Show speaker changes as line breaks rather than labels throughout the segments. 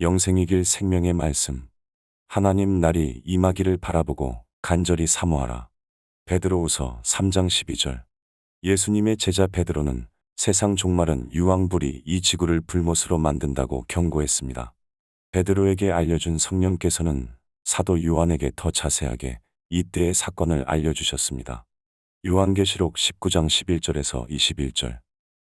영생이길 생명의 말씀. 하나님 날이 임하기를 바라보고 간절히 사모하라. 베드로우서 3장 12절. 예수님의 제자 베드로는 세상 종말은 유황불이 이 지구를 불못으로 만든다고 경고했습니다. 베드로에게 알려준 성령께서는 사도 요한에게 더 자세하게 이때의 사건을 알려주셨습니다. 요한계시록 19장 11절에서 21절.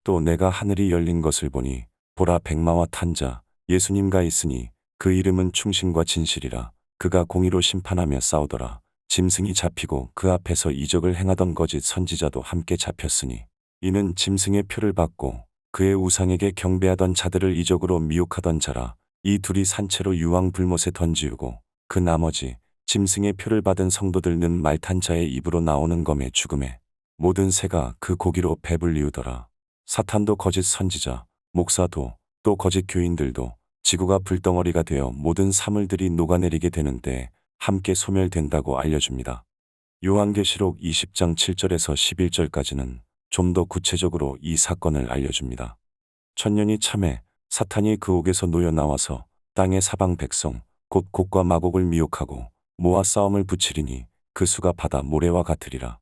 또 내가 하늘이 열린 것을 보니 보라 백마와 탄자 예수님과 있으니 그 이름은 충신과 진실이라 그가 공의로 심판하며 싸우더라. 짐승이 잡히고 그 앞에서 이적을 행하던 거짓 선지자도 함께 잡혔으니 이는 짐승의 표를 받고 그의 우상에게 경배하던 자들을 이적으로 미혹하던 자라 이 둘이 산채로 유황 불못에 던지우고 그 나머지 짐승의 표를 받은 성도들는 말탄 자의 입으로 나오는 검의 죽음에 모든 새가 그 고기로 배불리우더라. 사탄도 거짓 선지자, 목사도 또 거짓 교인들도 지구가 불덩어리가 되어 모든 사물들이 녹아내리게 되는 때 함께 소멸된다고 알려줍니다. 요한계시록 20장 7절에서 11절까지는 좀 더 구체적으로 이 사건을 알려줍니다. 천년이 참해 사탄이 그 옥에서 놓여 나와서 땅의 사방 백성 곧 곡과 마곡을 미혹하고 모아 싸움을 붙이리니 그 수가 바다 모래와 같으리라.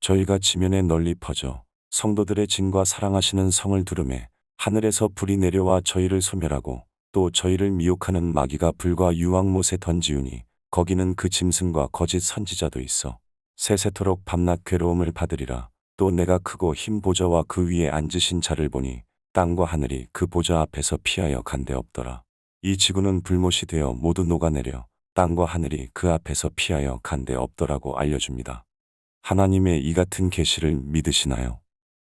저희가 지면에 널리 퍼져 성도들의 진과 사랑하시는 성을 두름에 하늘에서 불이 내려와 저희를 소멸하고 또 저희를 미혹하는 마귀가 불과 유황못에 던지우니 거기는 그 짐승과 거짓 선지자도 있어 세세토록 밤낮 괴로움을 받으리라. 또 내가 크고 흰 보좌와 그 위에 앉으신 자를 보니 땅과 하늘이 그 보좌 앞에서 피하여 간데 없더라. 이 지구는 불못이 되어 모두 녹아내려 땅과 하늘이 그 앞에서 피하여 간데 없더라고 알려줍니다. 하나님의 이 같은 계시를 믿으시나요?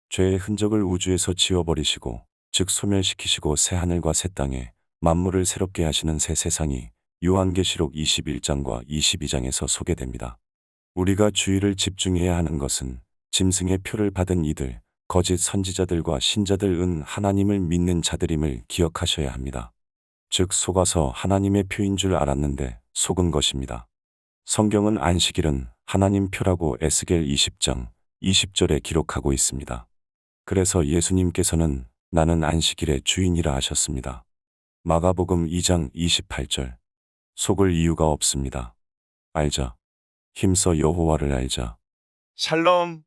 죄의 흔적을 우주에서 지워버리시고 즉 소멸시키시고 새 하늘과 새 땅에 만물을 새롭게 하시는 새 세상이 요한계시록 21장과 22장에서 소개됩니다. 우리가 주의를 집중해야 하는 것은 짐승의 표를 받은 이들, 거짓 선지자들과 신자들 은 하나님을 믿는 자들임을 기억하셔야 합니다. 즉 속아서 하나님의 표인 줄 알았는데 속은 것입니다. 성경은 안식일은 하나님 표라고 에스겔 20장 20절에 기록하고 있습니다. 그래서 예수님께서는 나는 안식일의 주인이라 하셨습니다. 마가복음 2장 28절. 속을 이유가 없습니다. 알자. 힘써 여호와를 알자.
샬롬.